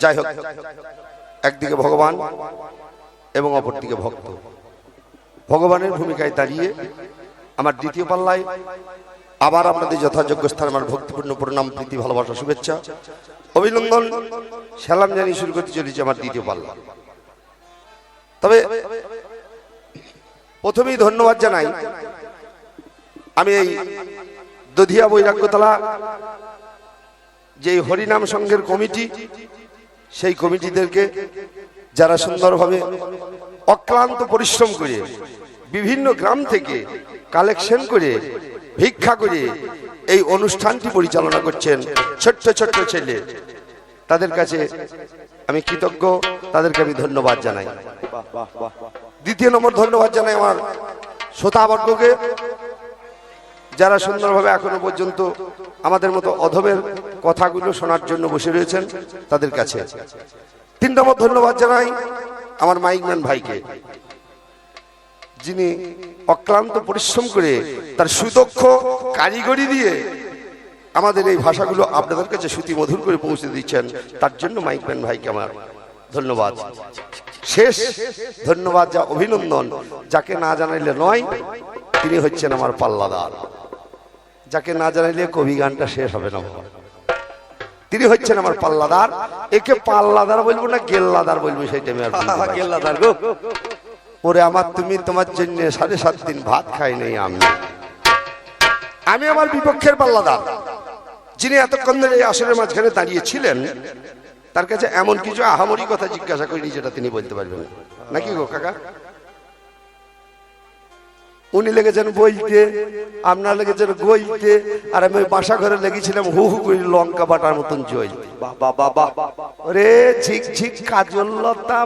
যাই হোক, একদিকে ভগবান এবং অপরদিকে ভক্ত। ভগবানের ভূমিকায় দাঁড়িয়ে আমার দ্বিতীয় পাল্লায় আবার আপনাদের যথাযোগ্য স্থানে আমার ভক্তিপূর্ণ প্রণাম, প্রীতি, ভালোবাসা, শুভেচ্ছা, অভিনন্দন, সালাম জানিয়ে শুরু করতে চলেছি আমার দ্বিতীয় পাল্লা। তবে প্রথমেই ধন্যবাদ জানাই, আমি এই দধিয়া বৈরাগ্যতলা যে হরিনাম সংঘের কমিটি সেই কমিটিদেরকে যারা সুন্দরভাবে অক্লান্ত পরিশ্রম করে বিভিন্ন গ্রাম থেকে কালেকশন করে ভিক্ষা করে এই অনুষ্ঠানটি পরিচালনা করছেন ছোট্ট ছোট্ট ছেলে। তাদের কাছে আমি কৃতজ্ঞ তাদেরকে আমি ধন্যবাদ জানাই। দ্বিতীয় নম্বর ধন্যবাদ জানাই আমার শ্রোতাবর্গকে। যারা সুন্দরভাবে এখনও পর্যন্ত আমাদের মতো অধবের কথাগুলো শোনার জন্য বসে রয়েছেন, তাদের কাছে। তিন নম্বর ধন্যবাদ জানাই আমার মাইকম্যান ভাইকে। যিনি অক্লান্ত পরিশ্রম করে তার সুদক্ষ কারিগরি দিয়ে আমাদের এই ভাষাগুলো আপনাদের কাছে শ্রুতি মধুর করে পৌঁছে দিচ্ছেন, তার জন্য মাইকম্যান ভাইকে আমার ধন্যবাদ। শেষ ধন্যবাদ যা অভিনন্দন, যাকে না জানাইলে নয়, তিনি হচ্ছেন আমার পাল্লাদার। যাকে না জানাইলে কবি গানটা শেষ হবে না বাবা। তিনি হচ্ছেন আমার পাল্লাদার। একে পাল্লাদার বলব না গেল্লাদার বলব সেই টাইমে আর গেল্লাদার গো। ওরে আমার তুমি তোমার জন্য সাড়ে সাত দিন ভাত খাই নাই আমি। আমি আমার বিপক্ষের পাল্লাদার। যিনি এতক্ষণ ধরে এই আসরের মাঝখানে দাঁড়িয়েছিলেন তার কাছে এমন কিছু আহামরি কথা জিজ্ঞাসা করিনি যেটা তিনি বলতে পারবেন নাকি গো কাকা? উনি লেগেছেন বইতে, আপনার লেগেছেন গইতে, আর আমি বাসা ঘরে লেগেছিলাম হু হু করে লঙ্কা বাটার মতন জয় বাবা বাবা ওরে ঝিক ঝিক কাজল লতা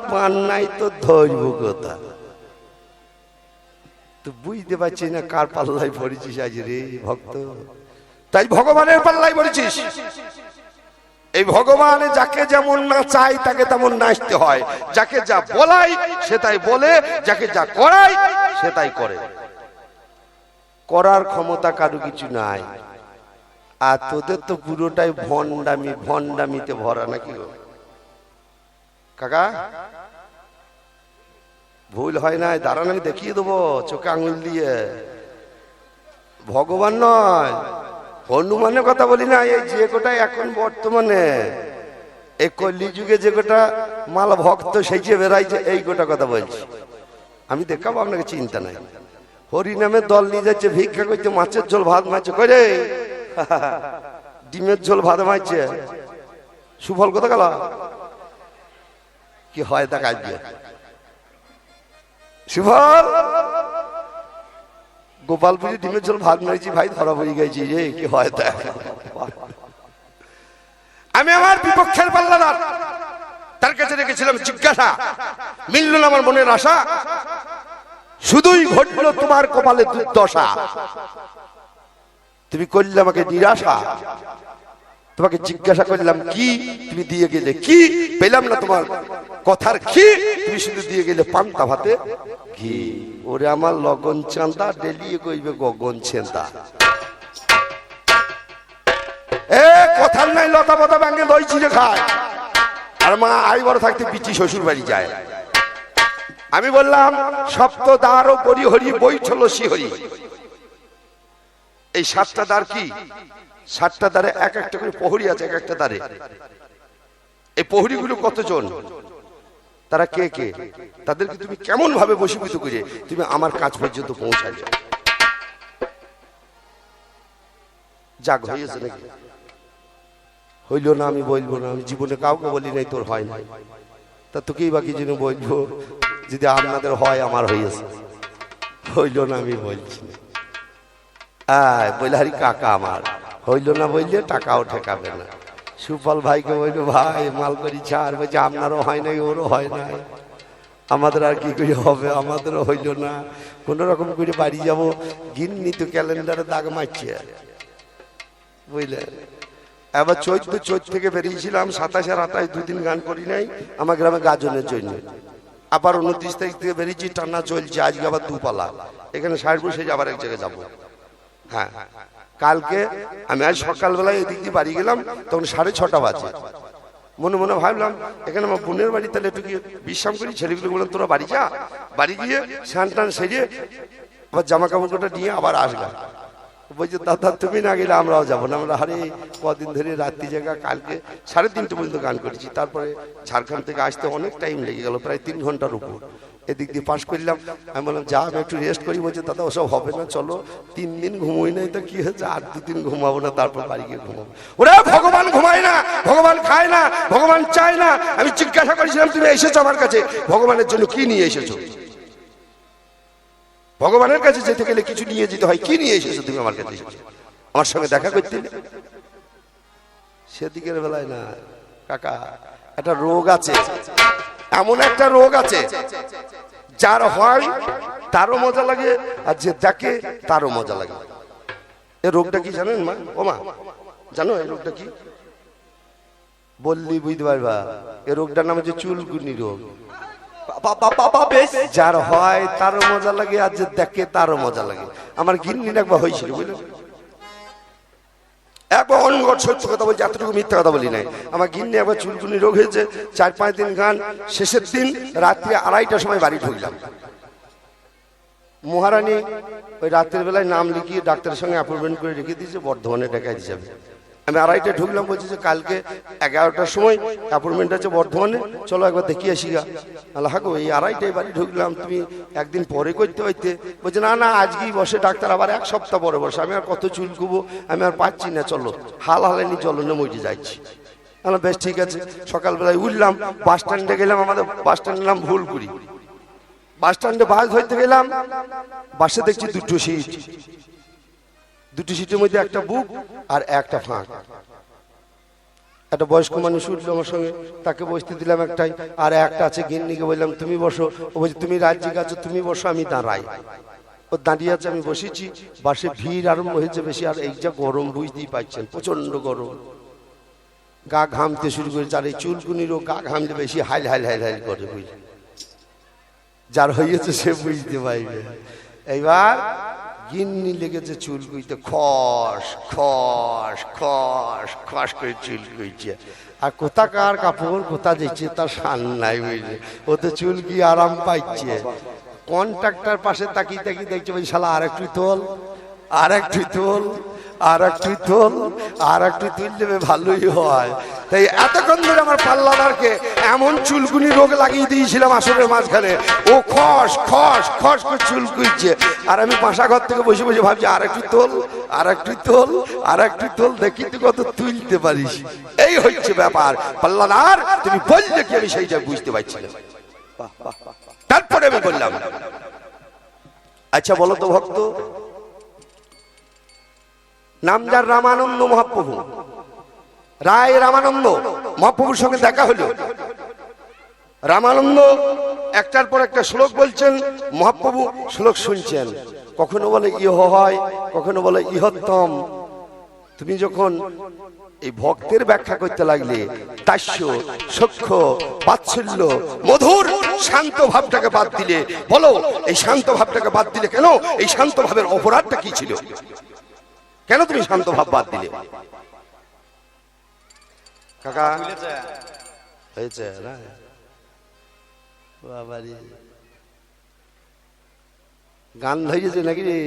নাই তো ধরব কথা তো বুঝতে পারছি না কার পাল্লাই পড়েছিস আজ রে ভক্ত। তাই ভগবানের পাল্লাই পড়েছিস। এই ভগবান যাকে যেমন না চাই তাকে তেমন নাচতে হয়। যাকে যা বলাই সে তাই বলে, যাকে যা করাই সে তাই করে। করার ক্ষমতা কারও কিছু নাই। আর তোদের তো পুরোটাই ভণ্ডামি, ভণ্ডামিতে ভরা নাকি কাকা, ভুল হয় নাই, দাঁড়ান, আমি দেখিয়ে দেবো চোখে আঙুল দিয়ে। ভগবান নয়, হনুমানের কথা বলি না, এই যে কোটা এখন বর্তমানে, এই কলি যুগে যে গোটা মাল ভক্ত সেই যে বেড়াইছে, এই গোটা কথা বলছি। আমি দেখাবো, আপনাকে চিন্তা নাই। হরিনামের দল নিয়ে যাচ্ছে, ভিক্ষা করতে মাছের ঝোল ভাত মারছে করে ডিমের ঝোল ভাত মারছে। সুফল কোথা গেল? কি হয় তা কাজ সুফল? গোপালপুরে ডিমের ঝোল ভাত মারছি, ভাই ধরা পড়ে গেছি রে, কি হয় তা আমি আমার বিপক্ষের পাল্লাদার। তার কাছে রেখেছিলাম জিজ্ঞাসা। মিলল না আমার মনের আশা। শুধুই ঘটলো তোমার কপালে দুর্দশা। তুমি করলে আমাকে নিরাশা। তোমাকে জিজ্ঞাসা করলাম, কি? তুমি দিয়ে গেলে কি? পেলাম না তোমার কথার কি? তুমি শুধু দিয়ে গেলে পান্তা ভাতে? ঘি। ওরে আমার লগন চান্দা ডেলিয়ে কইবে গগন চেন্দা এ, কথার নাই, লতা পতা ব্যাঙ্গে দই চিড়ে খায়। আর মা আই বড় থাকতে পিচি শ্বশুর বাড়ি যায়। আমি বললাম সপ্ত দ্বার ও পরিহরি বৈঠল শিহরি। এই সাতটা দ্বার কি? সাতটা দ্বারে এক একটা করে প্রহরী আছে, এক একটা দ্বারে। এই প্রহরীগুলো কতজন? তারা কে কে? তাদেরকে তুমি কেমন ভাবে বসীভূত করে তুমি আমার কাজ পর্যন্ত যাও যাক হয়েছে নাকি? হইল না, আমি বলব না, আমি জীবনে কাউকে বলি নাই, তোর হয় না তা তোকেই বাকি যেন বলব? যদি আপনাদের হয়, আমার হয়েছে হইল না আমি বলছি না। আয় কাকা আমার। হইল না বললে টাকাও ঠেকাবে না। সুফল ভাইকে বলল ভাই, মাল করি ছাড়। বলছে, আপনারও হয় নাই, ওরও হয় নাই। আমাদের আর কি করে হবে? আমাদেরও হইল না। কোন রকম করে বাড়ি যাব। গিন্নি তো ক্যালেন্ডারে দাগ মারছে। বুঝলে? এবার চৈত্র চৈত থেকে বেরিয়েছিলাম। সাতাশে আর দুদিন গান করি নাই। আমার গ্রামে গাজনের জন্য। আবার উনত্রিশ তারিখ থেকে বেরিয়েছি, টানা চলছে, আজকে আবার দুপালা। এখানে ষাট বসে আবার এক জায়গায় যাব। হ্যাঁ কালকে আমি আজ সকালবেলায় এদিক দিয়ে বাড়ি গেলাম, তখন সাড়ে ছটা বাজে। মনে মনে ভাবলাম, এখানে আমার বোনের বাড়ি, তাহলে একটু গিয়ে বিশ্রাম করি ছেলেগুলো বললাম, তোরা বাড়ি যা। বাড়ি গিয়ে স্নান টান সেরে আবার জামা কাপড় নিয়ে আবার আসলাম। বলছে দাদা তুমি না গেলে আমরাও যাব না। আমরা হারে কদিন ধরে রাত্রি জায়গা কালকে সাড়ে তিনটে পর্যন্ত গান করেছি। তারপরে ঝাড়খণ্ড থেকে আসতে অনেক টাইম লেগে গেল, প্রায় তিন ঘণ্টার উপর। এদিক দিয়ে পাশ করলাম, আমি বললাম, যা আমি একটু রেস্ট করি। বলছে দাদা ওসব হবে না, চলো, তিন দিন ঘুমোই নাই তো কি হয়েছে? আর দু দিন ঘুমাবো না, তারপর বাড়ি গিয়ে ঘুমাবো। ওরা, ভগবান ঘুমায় না, ভগবান খায় না, ভগবান চায় না। আমি জিজ্ঞাসা করেছিলাম, তুমি এসেছ আমার কাছে? ভগবানের জন্য কি নিয়ে এসেছ? ভগবানের কাছে যেতে গেলে কিছু নিয়ে যেতে হয়। কি নিয়ে এসেছ তুমি আমার কাছে? আমার সঙ্গে দেখা করতে? সেদিকের বেলায় না, কাকা, একটা রোগ আছে। এমন একটা রোগ আছে, যার হয়, তারও মজা লাগে, আর যে দেখে, তারও মজা লাগে। এ রোগটা কি জানেন মা? ও মা, জানো এই রোগটা কি? বললি বুঝতে পারবা এ রোগটার নাম হচ্ছে চুলকুনি রোগ। যার হয় তারও মজা লাগে, আর যে দেখে তারও মজা লাগে। আমার গিন্নির একবার হয়েছিল বুঝলেন কথা মিথ্যা কথা বলি নাই। আমার গিন্নি একবার চুলকুনি রোগ হয়েছে, চার পাঁচ দিন গান, শেষের দিন রাত্রি আড়াইটার সময় বাড়ি ঢুকলাম। মহারানী ওই রাত্রের বেলায় নাম লিখিয়ে ডাক্তারের সঙ্গে অ্যাপয়েন্টমেন্ট করে রেখে দিয়েছে, বর্ধমানে দেখাই যাবে আমি আড়াইটা ঢুকলাম, বলছি যে কালকে এগারোটার সময় অ্যাপয়েন্টমেন্ট আছে বর্ধমানে, চলো একবার দেখিয়ে আসি গা। আল্লাহ এই আড়াইটায় বাড়ি ঢুকলাম, তুমি একদিন পরে করতে হইতে। বলছে, না না, আজকেই বসে ডাক্তার, আবার এক সপ্তাহ পরে বসে। আমি আর কত চুল কুবো, আমি আর পাচ্ছি না, চলো। হাল হালানি, চলো না মরে যাচ্ছি। আমি বেশ, ঠিক আছে। সকালবেলায় উঠলাম, বাস স্ট্যান্ডে গেলাম, আমাদের বাস স্ট্যান্ডের নাম ভুল করি বাস স্ট্যান্ডে বাস ধরতে গেলাম, বাসে দেখছি দুটো সিট। দুটো সিটের মধ্যে একটা বুক আর একটা ফাঁক। একটা বয়স্ক মানুষ উঠল আমার সঙ্গে, তাকে বসতে দিলাম একটাই, আর একটা আছে গিন্নিকে বললাম, তুমি বসো। ও বলছে, তুমি রাজ্যিক আছো, তুমি বসো, আমি দাঁড়াই। ও দাঁড়িয়ে আছে, আমি বসেছি। বাসে ভিড় আরম্ভ হয়েছে বেশি, আর এই যা গরম, বুঝতেই পারছেন প্রচণ্ড গরম। গা ঘামতে শুরু করেছে, আর এই চুলকুনিরও গা ঘামলে বেশি হাইল হাইল হাইল হাইল করে, বুঝলি? যার হয়েছে সে বুঝতে পারবে। এইবার গিন্নি লেগেছে চুল কুইতে খস খস খস খস করে চুল কুইছে আর কোথাকার কাপড়, কোথা যাচ্ছে তার সান নাই বুঝলে। ও তো চুল কি আরাম পাইছে? কন্ট্রাক্টর পাশে তাকিয়ে তাকিয়ে দেখছে ওই শালা আর একটু তোল আর একটু তোল আর একটু তোল আর একটু তুল দেবে ভালোই হয়। তাই এতক্ষণ ধরে আমার পাল্লাদারকে এমন চুলকুনি রোগ লাগিয়ে দিয়েছিলাম আসরের মাঝখানে। ও খস খস খস করে চুলকুইছে আর আমি বাসা ঘর থেকে বসে বসে ভাবছি, আর একটু তোল, আর একটু তোল, আর একটু তোল, দেখি তুই কত তুলতে পারিস। এই হচ্ছে ব্যাপার। পাল্লাদার, তুমি বললে কি আমি সেইটা বুঝতে পারছি না। তারপরে আমি বললাম আচ্ছা বলো তো ভক্ত নাম যার রামানন্দ মহাপ্রভু, রায় রামানন্দ মহাপ্রভুর সঙ্গে দেখা হলো? রামানন্দ একটার পর একটা শ্লোক বলছেন, মহাপ্রভু শ্লোক শুনছেন। কখনো বলে ইহ হয়, কখনো বলে ইহত্তম। তুমি যখন এই ভক্তের ব্যাখ্যা করতে লাগলে তাস্য সক্ষ বাৎসল্য, মধুর, শান্ত ভাবটাকে বাদ দিলে, বলো, এই শান্ত ভাবটাকে বাদ দিলে কেন? এই শান্ত ভাবের অপরাধটা কি ছিল? কেন তুমি শান্ত ভাব বাদ দিলে? কাকা, হয়েছে, না? বাবারে। গান ধরেছে নাকি রে?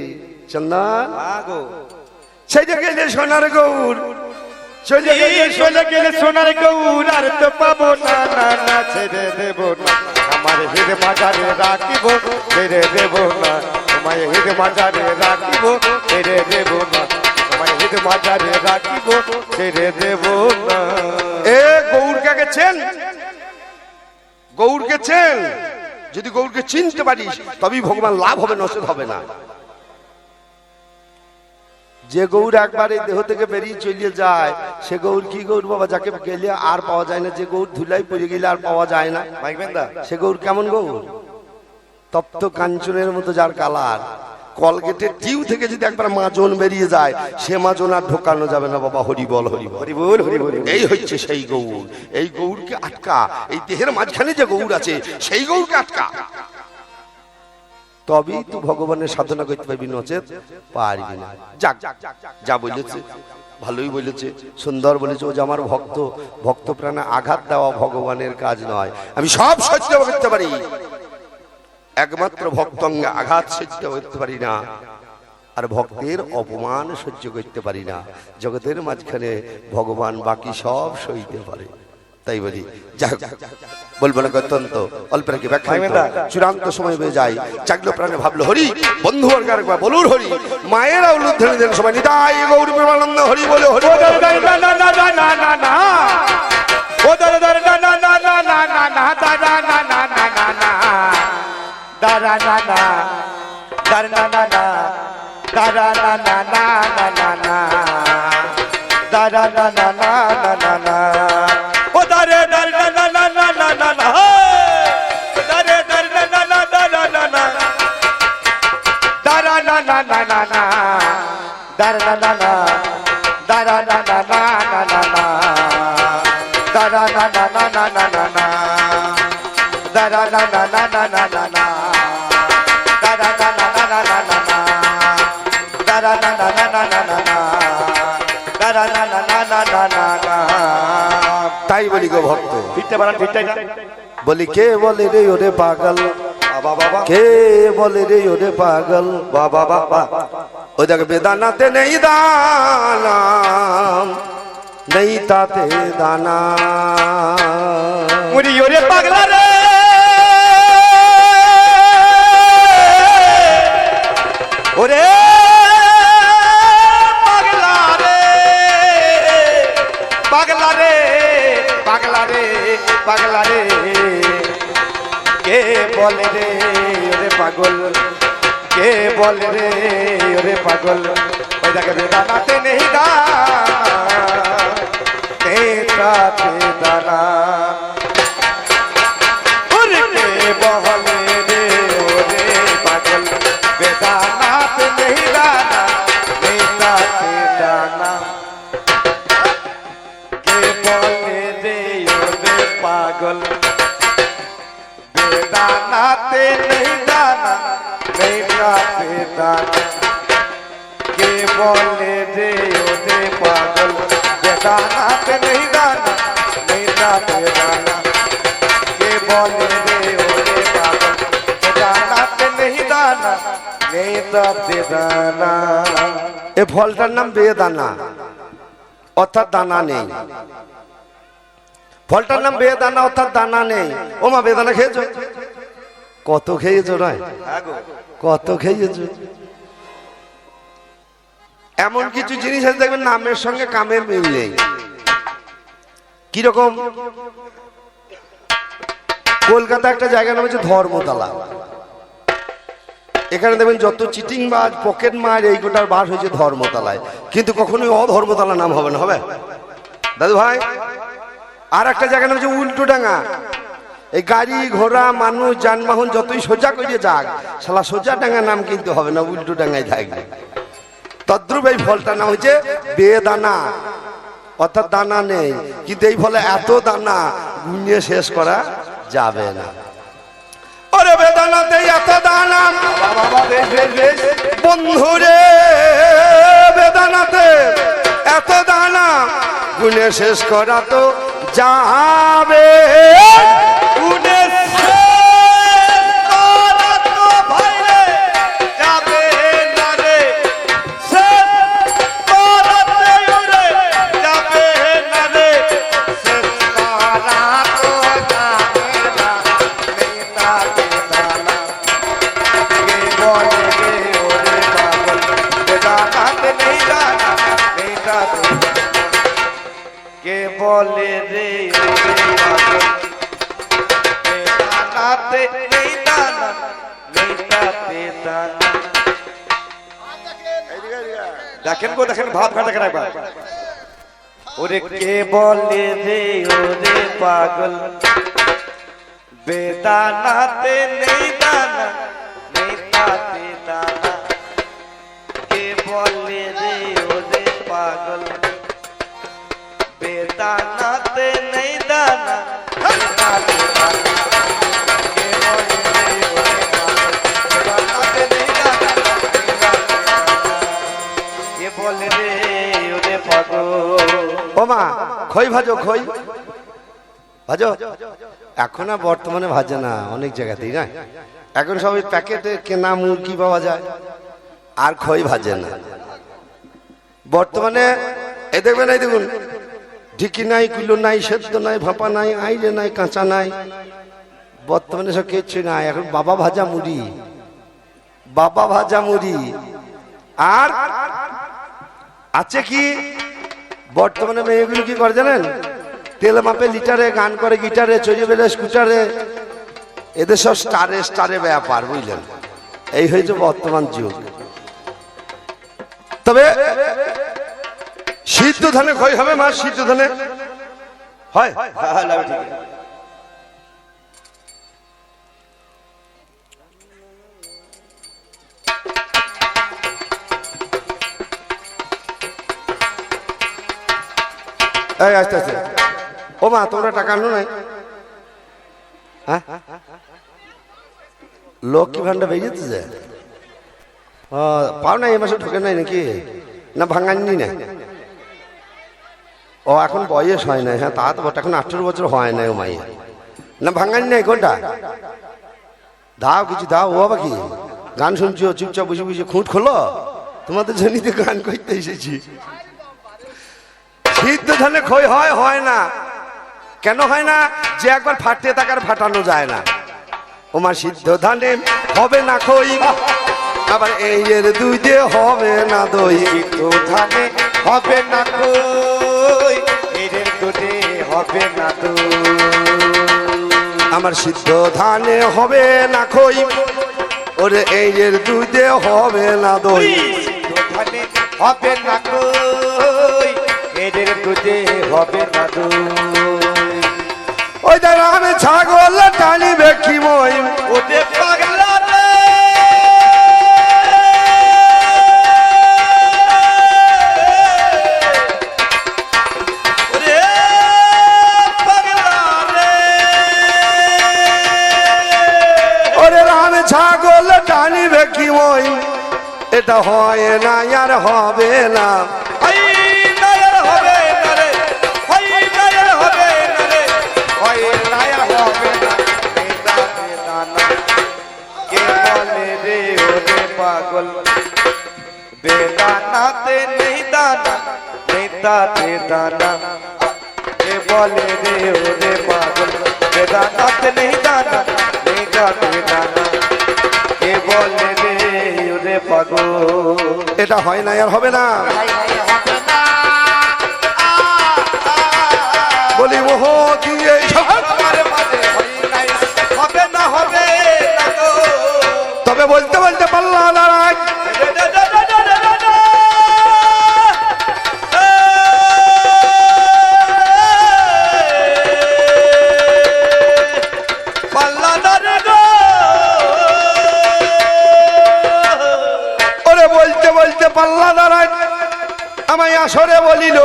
চন্দন সেই সোনার গৌর চলে এই গেলে চলে গেলে সোনার গৌর আর তো পাবো না না না ছেড়ে দেব না। আমার হির মাজারে রাখিব ছেড়ে দেব না। তোমায় হির মাজারে রাখিব ছেড়ে দেব না। তোমায় হির মাজারে রাখিব ছেড়ে দেব না। এ গেছেন গৌর চেন যদি গৌরকে চিনতে পারিস তবেই ভগবান লাভ হবে নষ্ট হবে না। যে গৌর একবার এই দেহ থেকে বেরিয়ে চলিয়ে যায় সে গৌর কি গৌর বাবা যাকে গেলে আর পাওয়া যায় না। যে গৌর ধুলাই পড়ে গেলে আর পাওয়া যায় না। সে গৌর কেমন গৌর? তপ্ত কাঞ্চনের মতো যার কালার। কলগেটের টিউ থেকে যদি একবার মাজন বেরিয়ে যায় সে মাজন আর ঢোকানো যাবে না বাবা হরি বল হরি বল। হরি বল হরি বল এই হচ্ছে সেই গৌর। এই গৌরকে আটকা এই দেহের মাঝখানে যে গৌর আছে সেই গৌরকে আটকা। তবেই তো ভগবানের সাধনা করতে পারবি নচেত পারবি না। যাক যা বলেছে ভালোই বলেছে সুন্দর বলেছে। ও যে আমার ভক্ত ভক্ত প্রাণে আঘাত দেওয়া ভগবানের কাজ নয়। আমি সব সহ্য করতে পারি। একমাত্র ভক্তঙ্গে আঘাত সহ্য করতে পারি না আর ভক্তের অপমান সহ্য করতে পারি না জগতের মাঝখানে ভগবান বাকি সব সইতে পারে তাই বলি যাক বলব না অত্যন্ত অল্প নাকি ব্যাখ্যা চূড়ান্ত সময় হয়ে যায় চাকলো প্রাণে ভাবলো হরি বন্ধু বর্গ একবার বলুন হরি মায়েরা উল্লুদ্ধনি দেন সবাই নিতাই গৌর প্রেমানন্দ হরি বলে হরি ও দার দার। না না না না না না না না না না দারা না না দার না না না দারা না না না না না না দারা না না না না না না ও দারে দার না না না না না না না দারে দার না না না না না না না দারা না না না না না দারা না না না দারা না না না না না না দারা না না না না না না না দারা না না না না না না না দারা না না না না না না তাই বলি গো ভক্ত। বলি, কে বলে রে ওরে পাগল? কে বলে রে ওরে পাগল? বাবা বাবা ওই দেখ, বেদানাতে নেই দানা নেই তাতে দানা। ওরে ওরে পাগলা রে পাগলা রে পাগলা রে পাগলা রে। কে বলে রে, ওরে পাগল? কে বলে রে, ওরে পাগল? ওই দেখে বেদানাতে নেই দানা দানা? বেদানাতে নেই দানা নেতাতে দানা কে বলে রে ওরে পাগল বেদানাতে নেই দানা নেতাতে দানা কে বলে রে ওরে পাগল বেদানাতে নেই দানা নেতাতে দানা এ ফলটার নাম বেদানা অর্থাৎ দানা নেই ফলটার নাম বেদানা অর্থাৎ দানা নেই ও মা বেদানা খেয়েছো কত খেয়েছো নয় কত খেয়েছো? এমন কিছু জিনিস আছে দেখবেন নামের সঙ্গে কামের মিল নেই। কীরকম? কলকাতা একটা জায়গা নাম হচ্ছে ধর্মতলা। এখানে দেখবেন যত চিটিং মাছ পকেট মার এই গোটার বার হয়েছে ধর্মতলায়। কিন্তু কখনোই অধর্মতলা নাম হবে না হবে? দাদু ভাই আর একটা জায়গা নাম হচ্ছে উল্টো ডাঙা এই গাড়ি, ঘোড়া, মানুষ, যানবাহন যতই সোজা করে যাক, শালা সোজা ডাঙ্গা নাম কিন্তু হবে না, উল্টো ডাঙ্গায় থাকবে। তদ্রুপ এই ফলটার নাম হচ্ছে বেদানা। অর্থাৎ দানা নেই, কিন্তু এই ফলে এত দানা গুনিয়ে শেষ করা যাবে না। ওরে বেদানাতে এত দানা, বন্ধুরে, বেদানাতে এত দানা গুনে শেষ করা তো যাবে। দেখেন গো দেখেন ভাব ঘাটা দেখেন একবার ওরে কে বলে রে ওরে পাগল বেদানাতে নেই দানা নেই তাতে দানা কে বলে রে ওরে পাগল বেদানাতে মা খই ভাজো খই। ভাজো? এখন আর বর্তমানে ভাজে না, অনেক জায়গাতেই, না? এখন সব ওই প্যাকেটে কেনা মুরগি পাওয়া যায়? আর খই ভাজে না। বর্তমানে, এ দেখবেন, এই দেখুন, ঢিকি নাই, কুলো নাই, সেদ্ধ নাই, ভাপা নাই, আইলে নাই, কাঁচা নাই। বর্তমানে সব কিচ্ছু নাই, এখন বাবা ভাজা মুড়ি। বাবা ভাজা মুড়ি। আর আছে কি? বর্তমানে মেয়েগুলো কি করে জানেন? তেল মাপে লিটারে, গান করে গিটারে, চড়িয়ে বেড়ে স্কুটারে। এদের সব স্টারে স্টারে ব্যাপার, বুঝলেন? এই হয়েছে বর্তমান যুগ। তবে সিদ্ধ ধানে ক্ষয় হবে, মা, সিদ্ধ ধানে। হয়? এই, আস্তে আস্তে। ও মা, তোমরা টাকা আনো নাই? হ্যাঁ? লক্ষ্মী ভান্ডার বেরিয়েছে যে পাও নাই, এ মাসে ঢুকে নাই নাকি? না, ভাঙাননি না ও, এখন বয়স হয় না হ্যাঁ তা তো এখন আঠেরো বছর হয় না ও মাইয়া না ভাঙানি নাই, কোনটা? দাও, কিছু দাও, ও বাবা কি? গান শুনছো, চুপচাপ বসে বসে খুঁট খোলো? তোমাদের জন্যই গান করতে এসেছি। সিদ্ধ ধানে ক্ষয় হয় হয় না। কেন হয় না? যে একবার ফাটতে তাকে আর ফাটানো যায় না। ওমা সিদ্ধ ধানে হবে না খই আবার এই এর দুই যে হবে না দই। কিন্তু ধানে হবে না কই এদের দুধে হবে না তো আমার সিদ্ধ ধানে হবে না খই ওরে, এই এর দুই যে হবে না দই। হবে না কই মেয়েদের প্রতি হবে না ওই দেখো আমি ছাগল টানিবে কি মই? ওতে পাগলা ছাগল টানিবে কি মই? এটা হয় না আর হবে না। दाना ये बोले रे हो रे पागल बेदाना से नहीं दाना नहीं जा बेदाना ये बोले रे हो रे पागल এটা হয় না আর হবে না বলি ওহ দিয়ে তবে বলতে বলতে বলিল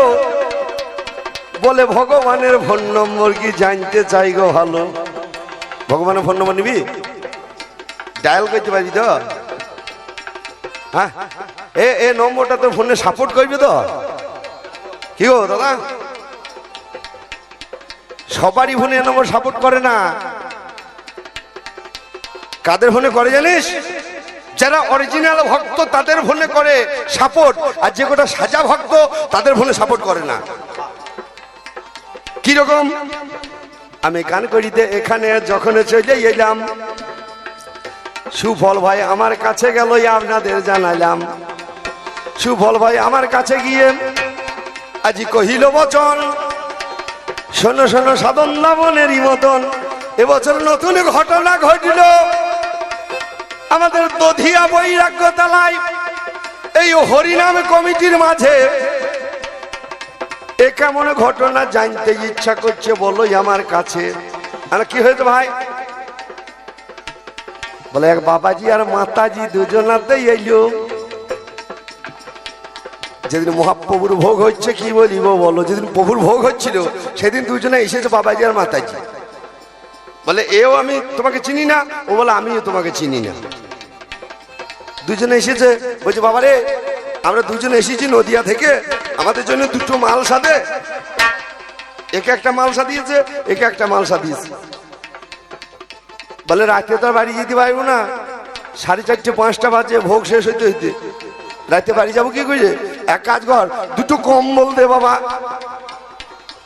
বলে, ভগবানের ফোন নম্বর কি জানতে চাই গো ভালো? ভগবানের ফোন নম্বর নিবি? ডায়াল করতে পারবি তো? হ্যাঁ? এ এ নম্বরটা তোর ফোনে সাপোর্ট করবি তো? কি গো দাদা? সবারই ফোনে নম্বর সাপোর্ট করে না। কাদের ফোনে করে জানিস? যারা অরিজিনাল ভক্ত, তাদের ফোনে করে সাপোর্ট আর যে কটা সাজা ভক্ত, তাদের ফোনে সাপোর্ট করে না। কীরকম? আমি গান করিতে এখানে যখন চলে এলাম, সুফল ভাই আমার কাছে গেল আপনাদের জানালাম। সুফল ভাই আমার কাছে গিয়ে আজি কহিল, বচন, শোনো শোনো, সাধন লাবনেরই মতন। এবছর নতুন ঘটনা ঘটিল। আমাদের দধিয়া বৈরাগ্য তালায় এই হরিনাম কমিটির মাঝে এ কেমন ঘটনা জানতে ইচ্ছা করছে বলোই আমার কাছে। কি হয়েছে ভাই? বলে এক বাবাজি আর মাতাজি দুজনাতেই এলো। যেদিন মহাপ্রভুর ভোগ হচ্ছে কি বলিব বলো? যেদিন প্রভুর ভোগ হচ্ছিল, সেদিন দুজনে এসেছে বাবাজি আর মাতাজি। বলে, এও আমি তোমাকে চিনি না? ও বলে, আমিও তোমাকে চিনি না। দুজনে এসেছে। বলছে, বাবারে, আমরা দুজনে এসেছি নদিয়া থেকে। আমাদের জন্য দুটো মাল সাথে একে একটা মালসা দিয়েছে, একে একটা মালসা দিয়েছে। বলে, রাতে তো বাড়ি যেতে পারব না। সাড়ে চারটে, পাঁচটা বাজে, ভোগ শেষ হইতে হইতে। রাতে বাড়ি যাব কি করে? এক কাজ কর, দুটো কম্বল দে বাবা।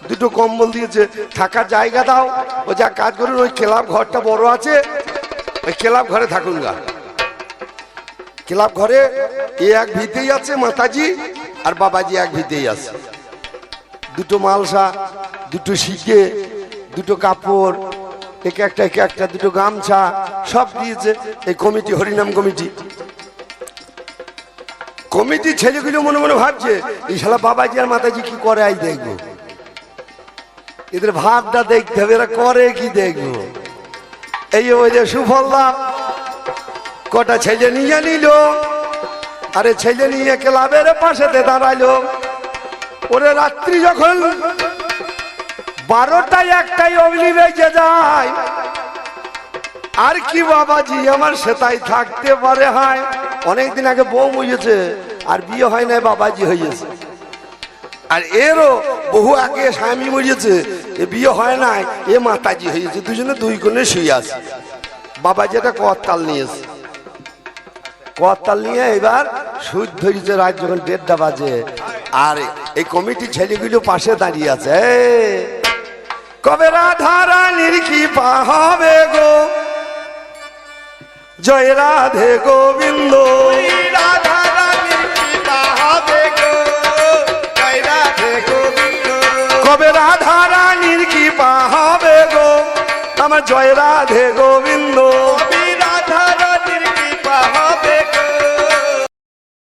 দুটো কম্বল দিয়েছে থাকার জায়গা দাও। ও যা কাজ করুন, ওই ক্লাব ঘরটা বড় আছে। ওই ক্লাব ঘরে থাকুন গা। ক্লাব ঘরে এ এক ভিতেই আছে মাতাজি, আর বাবাজি এক ভিতেই আছে। দুটো মালসা, দুটো শিখে দুটো কাপড়, একে একটা একে একটা, দুটো গামছা, সব দিয়েছে এই কমিটি, হরিনাম কমিটি। কমিটি ছেলেগুলো মনে মনে ভাবছে, এই শালা বাবাজি আর মাতাজি কি করে আই দেখব? এদের ভাবটা দেখতে হবে, এরা করে কি দেখব? এই ওই যে সুফলদা কটা ছেলে নিয়ে নিল, আরে ছেলে নিয়ে ক্লাবের পাশেতে দাঁড়াইলো। ওরে রাত্রি যখন বারোটায় একটাই অগ্নি বেজে যায়, আর কি বাবাজি, আমার সেটাই থাকতে পারে হয়। অনেকদিন আগে বউ মুজেছে আর বিয়ে হয় না বাবাজি হয়েছে আর এরও বহু আগে স্বামী মরিয়েছে, এ বিয়ে হয় নাই, এ মাতাজি হয়েছে, দুজনে দুই কোণে শুয়ে আছে। বাবাজি একটা করতাল নিয়েছে। করতাল নিয়ে এবার সুদ ধরেছে রাত যখন দেড়টা বাজে। আর এই কমিটি ছেলেগুলো পাশে দাঁড়িয়ে আছে কবে রাধা রানীর কি পা হবে গো? জয় রাধে গোবিন্দ। রাধা কবে রাধা রানীর কি পা হবে গো? আমার জয় রাধে গোবিন্দ।